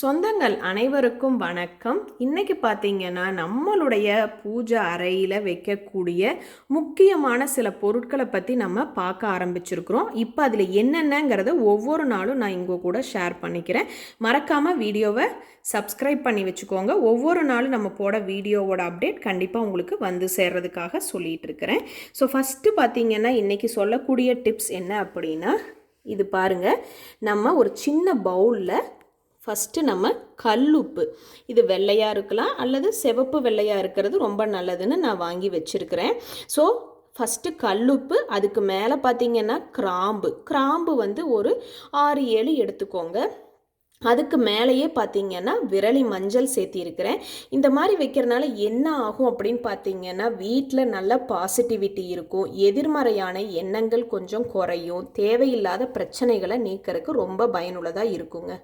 சொந்தங்கள் அனைவருக்கும் வணக்கம். இன்னைக்கு பார்த்தீங்கன்னா நம்மளுடைய பூஜை அறையில் வைக்கக்கூடிய முக்கியமான சில பொருட்களை பற்றி நம்ம பார்க்க ஆரம்பிச்சிருக்கிறோம். இப்போ அதில் என்னென்னங்கிறத ஒவ்வொரு நாளும் நான் இங்கே கூட ஷேர் பண்ணிக்கிறேன். மறக்காமல் வீடியோவை சப்ஸ்கிரைப் பண்ணி வச்சுக்கோங்க. ஒவ்வொரு நாளும் நம்ம போட வீடியோவோட அப்டேட் கண்டிப்பாக உங்களுக்கு வந்து சேர்றதுக்காக சொல்லிகிட்டு இருக்கிறேன். ஸோ ஃபஸ்ட்டு பார்த்தீங்கன்னா இன்றைக்கி சொல்லக்கூடிய டிப்ஸ் என்ன அப்படின்னா இது பாருங்கள் நம்ம ஒரு சின்ன பவுலில் ஃபஸ்ட்டு நம்ம கல்லுப்பு. இது வெள்ளையாக இருக்கலாம் அல்லது சிவப்பு வெள்ளையாக இருக்கிறது ரொம்ப நல்லதுன்னு நான் வாங்கி வச்சுருக்கிறேன். ஸோ ஃபஸ்ட்டு கல்லுப்பு அதுக்கு மேலே பார்த்தீங்கன்னா கிராம்பு. கிராம்பு வந்து ஒரு ஆறு ஏழு எடுத்துக்கோங்க. அதுக்கு மேலேயே பார்த்தீங்கன்னா விரலி மஞ்சள் சேர்த்திருக்கிறேன். இந்த மாதிரி வைக்கிறனால என்ன ஆகும் அப்படின்னு பார்த்தீங்கன்னா வீட்டில் நல்ல பாசிட்டிவிட்டி இருக்கும். எதிர்மறையான எண்ணங்கள் கொஞ்சம் குறையும். தேவையில்லாத பிரச்சனைகளை நீக்கிறதுக்கு ரொம்ப பயனுள்ளதாக இருக்குங்க.